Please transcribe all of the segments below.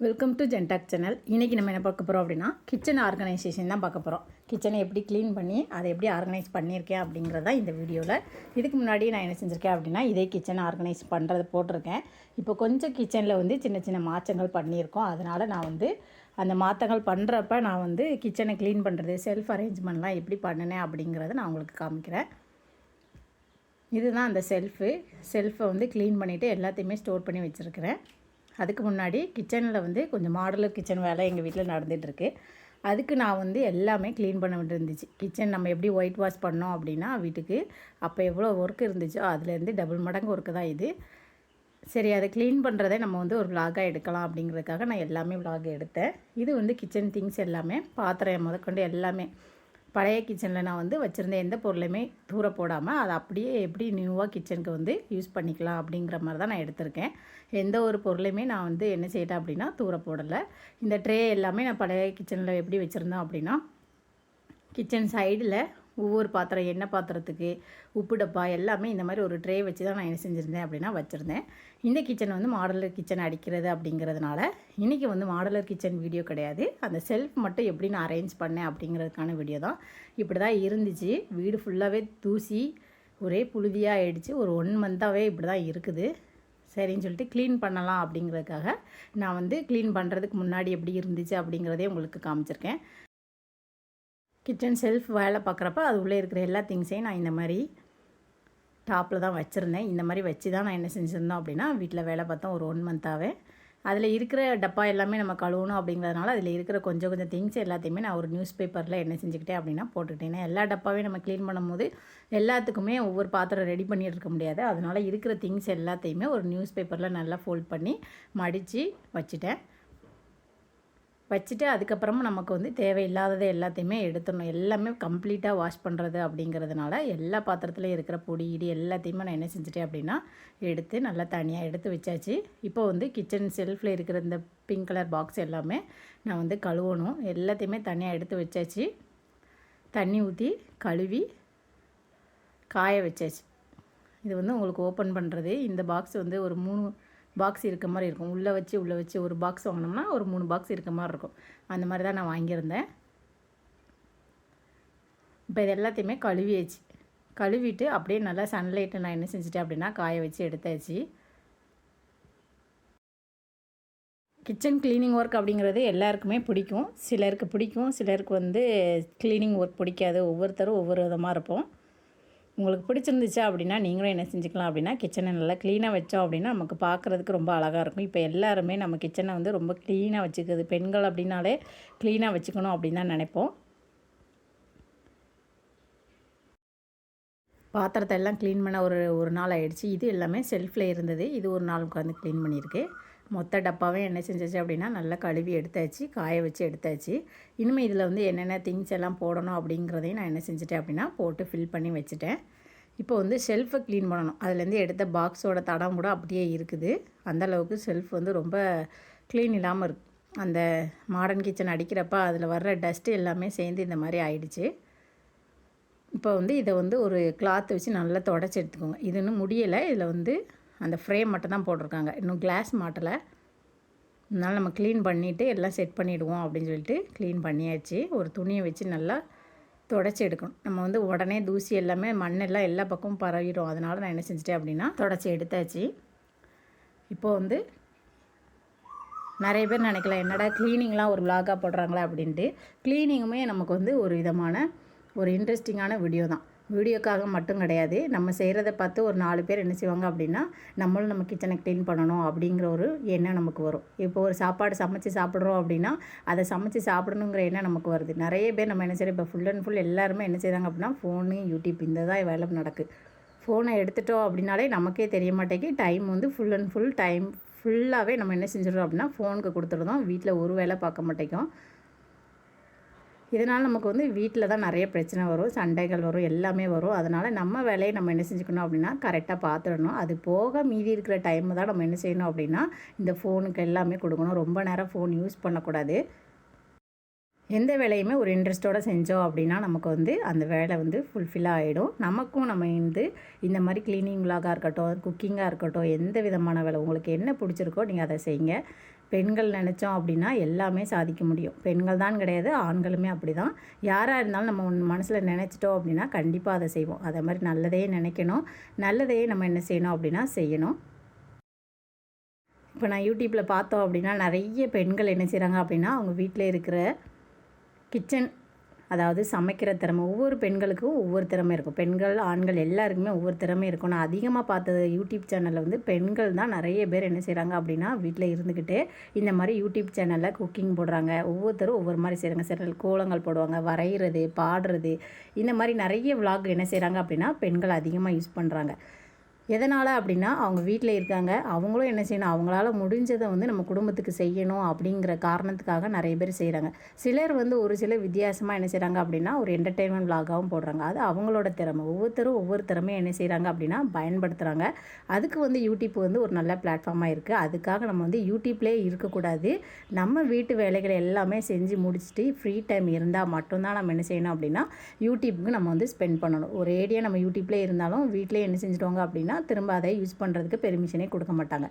Welcome to ஜென்டாக் channel இன்றைக்கி நம்ம என்ன பார்க்க போகிறோம் அப்படின்னா கிச்சன் ஆர்கனைசேஷன் தான் பார்க்க போகிறோம் கிச்சனை எப்படி க்ளீன் பண்ணி அதை எப்படி ஆர்கனைஸ் பண்ணியிருக்கேன் அப்படிங்கிறதா இந்த வீடியோவில் இதுக்கு முன்னாடி நான் என்ன செஞ்சுருக்கேன் அப்படின்னா இதே கிச்சனை ஆர்கனைஸ் பண்ணுறது போட்டிருக்கேன். இப்போ கொஞ்சம் கிச்சனில் வந்து சின்ன சின்ன மாற்றங்கள் பண்ணியிருக்கோம். அதனால் நான் வந்து அந்த மாற்றங்கள் பண்ணுறப்ப நான் வந்து கிச்சனை க்ளீன் பண்ணுறது செல்ஃப் அரேஞ்ச்மெண்ட்லாம் எப்படி பண்ணினேன் அப்படிங்கிறத நான் உங்களுக்கு காமிக்கிறேன். இதுதான் அந்த செல்ஃபு செல்ஃபை வந்து க்ளீன் பண்ணிவிட்டு எல்லாத்தையுமே ஸ்டோர் பண்ணி வச்சுருக்கிறேன். அதுக்கு முன்னாடி கிச்சனில் வந்து கொஞ்சம் மாடலர் கிச்சன் வேலை எங்கள் வீட்டில் நடந்துகிட்ருக்கு அதுக்கு நான் வந்து எல்லாமே க்ளீன் பண்ண வேண்டியிருந்துச்சு. கிச்சன் நம்ம எப்படி ஒயிட் வாஷ் பண்ணோம் அப்படின்னா வீட்டுக்கு அப்போ எவ்வளோ ஒர்க் இருந்துச்சோ அதுலேருந்து டபுள் மடங்கு ஒர்க்கு தான் இது. சரி அதை க்ளீன் பண்ணுறதை நம்ம வந்து ஒரு விலாகாக எடுக்கலாம் அப்படிங்கிறதுக்காக நான் எல்லாமே விலாக் எடுத்தேன். இது வந்து கிச்சன் திங்ஸ் எல்லாமே பாத்திரம் முதற்கொண்டு எல்லாமே. பழைய கிச்சனில் நான் வந்து வச்சுருந்த எந்த பொருளையுமே தூர போடாமல் அதை அப்படியே எப்படி நியூவாக கிச்சனுக்கு வந்து யூஸ் பண்ணிக்கலாம் அப்படிங்கிற மாதிரி தான் நான் எடுத்திருக்கேன். எந்த ஒரு பொருளையுமே நான் வந்து என்ன செய்யிட்டேன் அப்படின்னா தூர போடலை. இந்த ட்ரே எல்லாமே நான் பழைய கிச்சனில் எப்படி வச்சுருந்தேன் அப்படின்னா கிச்சன் சைடில் ஒவ்வொரு பாத்திரம் எண்ணெய் பாத்திரத்துக்கு உப்பு டப்பா எல்லாமே இந்த மாதிரி ஒரு ட்ரே வச்சு தான் நான் என்ன செஞ்சுருந்தேன் அப்படின்னா வச்சுருந்தேன். இந்த கிச்சன் வந்து மாடலர் கிச்சன் அடிக்கிறது அப்படிங்கிறதுனால இன்றைக்கி வந்து மாடலர் கிச்சன் வீடியோ கிடையாது. அந்த செல்ஃப் மட்டும் எப்படி நான் அரேஞ்ச் பண்ணேன் அப்படிங்கிறதுக்கான வீடியோ தான். இப்படி தான் இருந்துச்சு. வீடு ஃபுல்லாகவே தூசி ஒரே புழுதியாக ஆயிடுச்சு. ஒரு ஒன் மந்த்தாகவே இப்படி தான் இருக்குது. சரின்னு சொல்லிட்டு க்ளீன் பண்ணலாம் அப்படிங்கிறதுக்காக நான் வந்து க்ளீன் பண்ணுறதுக்கு முன்னாடி எப்படி இருந்துச்சு அப்படிங்கிறதே உங்களுக்கு காமிச்சிருக்கேன். கிச்சன் செல்ஃப் வேலை பார்க்குறப்ப அது உள்ளே இருக்கிற எல்லா திங்ஸையும் நான் இந்த மாதிரி டாப்பில் தான் வச்சுருந்தேன். இந்த மாதிரி வச்சு தான் நான் என்ன செஞ்சுருந்தோம் அப்படின்னா வீட்டில் வேலை பார்த்தோம் ஒரு ஒன் மந்த்தாகவே அதில் இருக்கிற டப்பா எல்லாமே நம்ம கழுவணும் அப்படிங்கிறதுனால அதில் இருக்கிற கொஞ்சம் கொஞ்சம் திங்ஸ் எல்லாத்தையுமே நான் ஒரு நியூஸ் பேப்பரில் என்ன செஞ்சுக்கிட்டேன் அப்படின்னா போட்டுக்கிட்டேன். எல்லா டப்பாவையும் நம்ம க்ளீன் பண்ணும்போது எல்லாத்துக்குமே ஒவ்வொரு பாத்திரம் ரெடி பண்ணிட்டு இருக்க முடியாது. அதனால் இருக்கிற திங்ஸ் எல்லாத்தையுமே ஒரு நியூஸ் பேப்பரில் நல்லா ஃபோல்ட் பண்ணி மடித்து வச்சுட்டேன். வச்சுட்டு அதுக்கப்புறமா நமக்கு வந்து தேவையில்லாததை எல்லாத்தையுமே எடுத்துடணும். எல்லாமே கம்ப்ளீட்டாக வாஷ் பண்ணுறது அப்படிங்கிறதுனால எல்லா பாத்திரத்துலையும் இருக்கிற பொடி இடி எல்லாத்தையுமே நான் என்ன செஞ்சுட்டேன் அப்படின்னா எடுத்து நல்லா தனியாக எடுத்து வச்சாச்சு. இப்போ வந்து கிச்சன் செல்ஃபில் இருக்கிற இந்த பிங்க் கலர் பாக்ஸ் எல்லாமே நான் வந்து கழுவணும். எல்லாத்தையுமே தனியாக எடுத்து வச்சாச்சு. தண்ணி ஊற்றி கழுவி காய வச்சாச்சு. இது வந்து உங்களுக்கு ஓப்பன் பண்ணுறது இந்த பாக்ஸ் வந்து ஒரு மூணு பாக்ஸ் இருக்க மாதிரி இருக்கும். உள்ளே வச்சு உள்ளே வச்சு ஒரு பாக்ஸ் வாங்கினோம்னா ஒரு மூணு பாக்ஸ் இருக்க மாதிரி இருக்கும். அந்த மாதிரி தான் நான் வாங்கியிருந்தேன். இப்போ இது எல்லாத்தையுமே கழுவியாச்சு. கழுவிட்டு அப்படியே நல்லா சன்லைட்டை நான் என்ன செஞ்சுட்டேன் அப்படின்னா காய வச்சு எடுத்தாச்சு. கிச்சன் க்ளீனிங் ஒர்க் அப்படிங்கிறது எல்லாருக்குமே பிடிக்கும். சிலருக்கு பிடிக்கும். சிலருக்கு வந்து க்ளீனிங் ஒர்க் பிடிக்காது. ஒவ்வொருத்தரும் ஒவ்வொரு விதமாக இருப்போம். உங்களுக்கு பிடிச்சிருந்துச்சா அப்படின்னா நீங்களும் என்ன செஞ்சுக்கலாம் அப்படின்னா கிச்சனை நல்லா க்ளீனாக வச்சோம் அப்படின்னா நமக்கு பார்க்குறதுக்கு ரொம்ப அழகாக இருக்கும். இப்போ எல்லாருமே நம்ம கிச்சனை வந்து ரொம்ப க்ளீனாக வச்சுக்குது. பெண்கள் அப்படின்னாலே க்ளீனாக வச்சுக்கணும் அப்படின்னு தான் நினைப்போம். பாத்திரத்தை எல்லாம் க்ளீன் பண்ண ஒரு ஒரு நாள் ஆகிடுச்சு இது எல்லாமே செல்ஃபில் இருந்தது. இது ஒரு நாள் உட்காந்து க்ளீன் பண்ணியிருக்கு. மொத்த டப்பாவே என்ன செஞ்சிச்சு அப்படின்னா நல்லா கழுவி எடுத்தாச்சு காய வச்சு எடுத்தாச்சு. இனிமேல் இதில் வந்து என்னென்ன திங்ஸ் எல்லாம் போடணும் அப்படிங்கிறதையும் நான் என்ன செஞ்சுட்டேன் அப்படின்னா போட்டு ஃபில் பண்ணி வச்சுட்டேன். இப்போ வந்து ஷெல்ஃபை க்ளீன் பண்ணணும். அதுலேருந்து எடுத்த பாக்ஸோட தடம் கூட அப்படியே இருக்குது. அந்தளவுக்கு ஷெல்ஃப் வந்து ரொம்ப க்ளீன் இல்லாமல் இருக்கு. அந்த மாடர்ன் கிச்சன் அடிக்கிறப்ப அதில் வர்ற டஸ்ட்டு எல்லாமே சேர்ந்து இந்த மாதிரி ஆயிடுச்சு. இப்போ வந்து இதை வந்து ஒரு கிளாத் வச்சு நல்லா தொடச்சி எடுத்துக்கோங்க. இதுன்னு முடியலை. இதில் வந்து அந்த ஃப்ரேம் மட்டும் தான் போட்டிருக்காங்க. இன்னும் கிளாஸ் மாட்டலை. அதனால் நம்ம க்ளீன் பண்ணிவிட்டு எல்லாம் செட் பண்ணிவிடுவோம் அப்படின்னு சொல்லிட்டு க்ளீன் பண்ணியாச்சு. ஒரு துணியை வச்சு நல்லா தொடச்சி எடுக்கணும். நம்ம வந்து உடனே தூசி எல்லாமே மண்ணெல்லாம் எல்லா பக்கமும் பரவிடும். அதனால் நான் என்ன செஞ்சிட்டேன் அப்படின்னா தொடச்சி எடுத்தாச்சு. இப்போது வந்து நிறைய பேர் நினைக்கலாம் என்னடா க்ளீனிங்லாம் ஒரு விலாகாக போடுறாங்களா அப்படின்ட்டு. க்ளீனிங்குமே நமக்கு வந்து ஒரு விதமான ஒரு இன்ட்ரெஸ்டிங்கான வீடியோ தான். வீடியோக்காக மட்டும் கிடையாது. நம்ம செய்கிறத பார்த்து ஒரு நாலு பேர் என்ன செய்வாங்க அப்படின்னா நம்மளும் நம்ம கிச்சனை க்ளீன் பண்ணணும் அப்படிங்கிற ஒரு எண்ணம் நமக்கு வரும். இப்போ ஒரு சாப்பாடு சமைச்சு சாப்பிட்றோம் அப்படின்னா அதை சமைச்சு சாப்பிடணுங்கிற எண்ணம் நமக்கு வருது. நிறைய பேர் நம்ம என்ன செய்கிறோம் இப்போ ஃபுல் அண்ட் ஃபுல் எல்லாருமே என்ன செய்கிறாங்க அப்படின்னா ஃபோனு யூடியூப் இந்த தான் வேலை நடக்குது ஃபோனை எடுத்துட்டோம் அப்படின்னாலே நமக்கே தெரிய மாட்டேங்கி டைம் வந்து ஃபுல் அண்ட் ஃபுல் டைம் ஃபுல்லாகவே நம்ம என்ன செஞ்சிடறோம் அப்படின்னா ஃபோனுக்கு கொடுத்துருந்தோம் வீட்டில் ஒரு வேலை பார்க்க மாட்டேங்கும் இதனால் நமக்கு வந்து வீட்டில் தான் நிறைய பிரச்சனை வரும் சண்டைகள் வரும் எல்லாமே வரும். அதனால் நம்ம வேலையை நம்ம என்ன செஞ்சுக்கணும் அப்படின்னா கரெக்டாக பார்த்துடணும் அது போக மீதி இருக்கிற டைம் தான் நம்ம என்ன செய்யணும் அப்படின்னா இந்த ஃபோனுக்கு எல்லாமே கொடுக்கணும். ரொம்ப நேரம் ஃபோன் யூஸ் பண்ணக்கூடாது. எந்த வேலையுமே ஒரு இன்ட்ரெஸ்ட்டோடு செஞ்சோம் அப்படின்னா நமக்கு வந்து அந்த வேலை வந்து ஃபுல்ஃபில்லாக ஆகிடும் நமக்கும் நம்ம வந்து இந்த மாதிரி க்ளீனிங் விலாகாக இருக்கட்டும் குக்கிங்காக இருக்கட்டும் எந்த விதமான வேலை உங்களுக்கு என்ன பிடிச்சிருக்கோ நீங்கள் அதை செய்யுங்க. பெண்கள் நினச்சோம் அப்படின்னா எல்லாமே சாதிக்க முடியும். பெண்கள் தான் கிடையாது ஆண்களுமே அப்படி தான் யாராக இருந்தாலும் நம்ம ஒன்று மனசில் நினச்சிட்டோம் அப்படின்னா கண்டிப்பாக அதை செய்வோம். அதே மாதிரி நல்லதையே நினைக்கணும். நல்லதையே நம்ம என்ன செய்யணும் அப்படின்னா செய்யணும். இப்போ நான் யூடியூப்பில் பார்த்தோம் அப்படின்னா நிறைய பெண்கள் என்ன செய்கிறாங்க அப்படின்னா அவங்க வீட்டில் இருக்கிற கிச்சன் அதாவது சமைக்கிற திறமை ஒவ்வொரு பெண்களுக்கும் ஒவ்வொரு திறமை இருக்கும். பெண்கள் ஆண்கள் எல்லாருக்குமே ஒவ்வொரு திறமை இருக்கும். நான் அதிகமாக பார்த்தது யூடியூப் சேனலில் வந்து பெண்கள் தான் நிறைய பேர் என்ன செய்கிறாங்க அப்படின்னா வீட்டில் இருந்துக்கிட்டு இந்த மாதிரி யூடியூப் சேனலில் குக்கிங் போடுறாங்க. ஒவ்வொருத்தரும் ஒவ்வொரு மாதிரி செய்கிறாங்க சில கோலங்கள் போடுவாங்க வரைகிறது பாடுறது. இந்த மாதிரி நிறைய விளாக் என்ன செய்கிறாங்க அப்படின்னா பெண்கள் அதிகமாக யூஸ் பண்ணுறாங்க எதனால் அப்படின்னா அவங்க வீட்டில் இருக்காங்க. அவங்களும் என்ன செய்யணும் அவங்களால முடிஞ்சதை வந்து நம்ம குடும்பத்துக்கு செய்யணும் அப்படிங்கிற காரணத்துக்காக நிறைய பேர் செய்கிறாங்க சிலர் வந்து ஒரு சில வித்தியாசமாக என்ன செய்கிறாங்க அப்படின்னா ஒரு என்டர்டெயின்மெண்ட் விலாகாகவும் போடுறாங்க. அது அவங்களோட திறமை. ஒவ்வொருத்தரும் ஒவ்வொரு திறமையும் என்ன செய்கிறாங்க அப்படின்னா பயன்படுத்துகிறாங்க அதுக்கு வந்து யூடியூப் வந்து ஒரு நல்ல பிளாட்ஃபார்மாக இருக்குது அதுக்காக நம்ம வந்து யூடியூப்லேயே இருக்கக்கூடாது. நம்ம வீட்டு வேலைகளை எல்லாமே செஞ்சு முடிச்சுட்டு ஃப்ரீ டைம் இருந்தால் மட்டும்தான் நம்ம என்ன செய்யணும் அப்படின்னா யூடியூப்புக்கு நம்ம வந்து ஸ்பெண்ட் பண்ணணும். ஒரு ஏடியா நம்ம யூடியூப்லேயே இருந்தாலும் வீட்டிலே என்ன செஞ்சுட்டோங்க அப்படின்னா திரும்ப அதை யூஸ் பண்ணுறதுக்கு பெர்மிஷனே கொடுக்க மாட்டாங்க.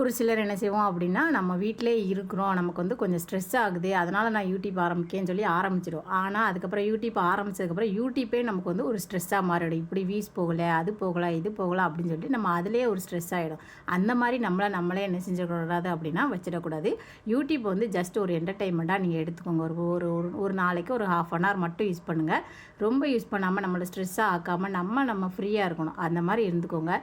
ஒரு சிலர் என்ன செய்வோம் அப்படின்னா நம்ம வீட்டிலே இருக்கிறோம் நமக்கு வந்து கொஞ்சம் ஸ்ட்ரெஸ் ஆகுது அதனால் நான் யூடியூப் ஆரம்பிக்கேன்னு சொல்லி ஆரம்பிச்சிடும் ஆனால் அதுக்கப்புறம் யூடியூப் ஆரம்பிச்சதுக்கப்புறம் யூடியூப்பே நமக்கு வந்து ஒரு ஸ்ட்ரெஸ்ஸாக மாறிடும். இப்படி வீஸ் போகலை அது போகலை இது போகலை அப்படின்னு சொல்லிட்டு நம்ம அதிலே ஒரு ஸ்ட்ரெஸ் ஆகிடும் அந்த மாதிரி நம்மளை நம்மளே என்ன செஞ்சிடக்கூடாது அப்படின்னா வச்சிடக்கூடாது. யூடியூப் வந்து ஜஸ்ட் ஒரு என்டர்டெயின்மெண்ட்டாக நீங்கள் எடுத்துக்கோங்க. ஒரு ஒரு ஒரு நாளைக்கு ஒரு ஹாஃப் அன் ஹவர் மட்டும் யூஸ் பண்ணுங்கள் ரொம்ப யூஸ் பண்ணாமல் நம்மளை ஸ்ட்ரெஸ்ஸாக ஆக்காமல் நம்ம நம்ம ஃப்ரீயாக இருக்கணும். அந்த மாதிரி இருந்துக்கோங்க.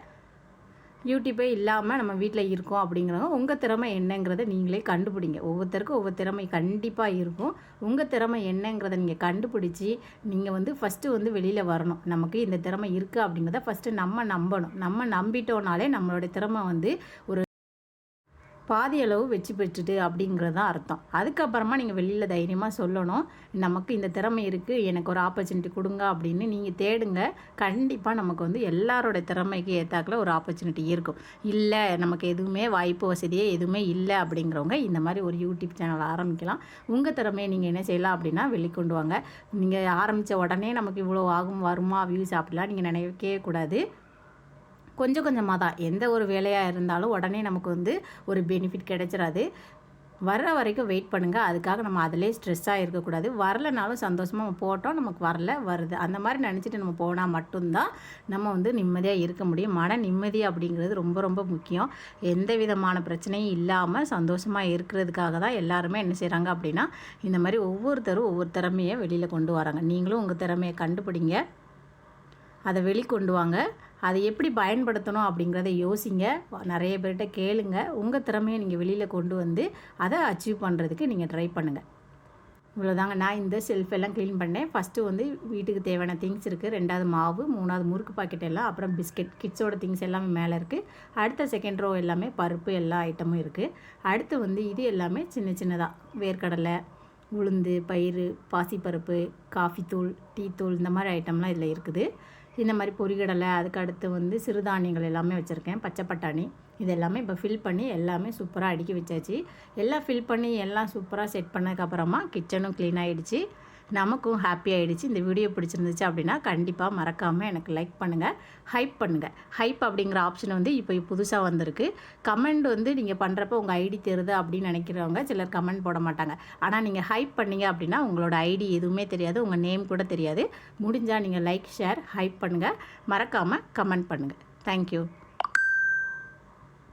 யூடியூப்பே இல்லாமல் நம்ம வீட்டில் இருக்கோம் அப்படிங்கிறவங்க உங்கள் திறமை என்னங்கிறத நீங்களே கண்டுபிடிங்க. ஒவ்வொருத்தருக்கும் ஒவ்வொரு திறமை கண்டிப்பாக இருக்கும். உங்கள் திறமை என்னங்கிறத நீங்கள் கண்டுபிடிச்சி நீங்கள் வந்து ஃபஸ்ட்டு வந்து வெளியில் வரணும். நமக்கு இந்த திறமை இருக்குது அப்படிங்கிறத ஃபஸ்ட்டு நம்ம நம்பணும். நம்ம நம்பிட்டோனாலே நம்மளோட திறமை வந்து ஒரு பாதி அளவு வெற்றி பெற்றுட்டு அப்படிங்கிறது தான் அர்த்தம். அதுக்கப்புறமா நீங்கள் வெளியில் தைரியமாக சொல்லணும். நமக்கு இந்த திறமை இருக்குது எனக்கு ஒரு ஆப்பர்ச்சுனிட்டி கொடுங்க அப்படின்னு நீங்கள் தேடுங்க. கண்டிப்பாக நமக்கு வந்து எல்லாரோட திறமைக்கு ஏற்றாக்கில் ஒரு ஆப்பர்ச்சுனிட்டி இருக்கும். இல்லை நமக்கு எதுவுமே வாய்ப்பு வசதியே எதுவுமே இல்லை அப்படிங்கிறவங்க இந்த மாதிரி ஒரு யூடியூப் சேனல் ஆரம்பிக்கலாம். உங்கள் திறமையை நீங்கள் என்ன செய்யலாம் அப்படின்னா வெளிக்கொண்டு வாங்க. நீங்கள் ஆரம்பித்த உடனே நமக்கு இவ்வளோ ஆகும் வருமா வியூஸ் அப்படிலாம் நீங்கள் நினைக்கவே கூடாது. கொஞ்சம் கொஞ்சமாக தான். எந்த ஒரு வேலையாக இருந்தாலும் உடனே நமக்கு வந்து ஒரு பெனிஃபிட் கிடைச்சிடாது வர்ற வரைக்கும் வெயிட் பண்ணுங்கள் அதுக்காக நம்ம அதிலே ஸ்ட்ரெஸ்ஸாக இருக்கக்கூடாது. வரலனாலும் சந்தோஷமாக நம்ம போட்டோம் நமக்கு வரல வருது. அந்த மாதிரி நினச்சிட்டு நம்ம போனால் மட்டும்தான் நம்ம வந்து நிம்மதியாக இருக்க முடியும். மன நிம்மதி அப்படிங்கிறது ரொம்ப ரொம்ப முக்கியம். எந்த விதமான பிரச்சனையும் இல்லாமல் சந்தோஷமாக இருக்கிறதுக்காக தான் எல்லாருமே என்ன செய்கிறாங்க அப்படின்னா இந்த மாதிரி ஒவ்வொருத்தரும் ஒவ்வொரு திறமையை வெளியில் கொண்டு வராங்க. நீங்களும் உங்கள் திறமையை கண்டுபிடிங்க. அதை வெளிக்கொண்டு வாங்க. அதை எப்படி பயன்படுத்தணும் அப்படிங்கிறத யோசிங்க. நிறைய பேர்கிட்ட கேளுங்க. உங்கள் திறமையை நீங்கள் வெளியில் கொண்டு வந்து அதை அச்சீவ் பண்ணுறதுக்கு நீங்கள் ட்ரை பண்ணுங்கள் இவ்வளோதாங்க நான் இந்த செல்ஃப் எல்லாம் க்ளீன் பண்ணேன். ஃபஸ்ட்டு வந்து வீட்டுக்கு தேவையான திங்ஸ் இருக்குது ரெண்டாவது மாவு மூணாவது முறுக்கு பாக்கெட் எல்லாம் அப்புறம் பிஸ்கெட் கிட்ஸோட திங்ஸ் எல்லாமே மேலே இருக்குது அடுத்த செகண்ட் ரோ எல்லாமே பருப்பு எல்லா ஐட்டமும் இருக்குது அடுத்து வந்து இது எல்லாமே சின்ன சின்னதாக வேர்க்கடலை உளுந்து பயிறு பாசிப்பருப்பு காஃபி தூள் டீ தூள் இந்த மாதிரி ஐட்டம்லாம் இதில் இருக்குது. இந்த மாதிரி பொரிகடலை அதுக்கு அடுத்து வந்து சிறுதானியங்கள் எல்லாமே வச்சுருக்கேன். பச்சை பட்டாணி இது எல்லாமே இப்போ ஃபில் பண்ணி எல்லாமே சூப்பராக அடுக்கி வச்சாச்சு. எல்லாம் ஃபில் பண்ணி எல்லாம் சூப்பராக செட் பண்ணதுக்கப்புறமா கிச்சனும் க்ளீன் ஆகிடுச்சு நமக்கும் ஹாப்பி ஆகிடுச்சு இந்த வீடியோ பிடிச்சிருந்துச்சு அப்படின்னா கண்டிப்பாக மறக்காமல் எனக்கு லைக் பண்ணுங்கள் ஹைப் பண்ணுங்கள் ஹைப் அப்படிங்கிற ஆப்ஷன் வந்து இப்போ புதுசாக வந்திருக்கு. கமெண்ட் வந்து நீங்கள் பண்ணுறப்ப உங்கள் ஐடி தெரியுது அப்படின்னு நினைக்கிறவங்க சிலர் கமெண்ட் போட மாட்டாங்க. ஆனால் நீங்கள் ஹைப் பண்ணீங்க அப்படின்னா உங்களோட ஐடி எதுவுமே தெரியாது. உங்கள் நேம் கூட தெரியாது. முடிஞ்சால் நீங்கள் லைக் ஷேர் ஹைப் பண்ணுங்கள் மறக்காமல் கமெண்ட் பண்ணுங்கள் தேங்க்யூ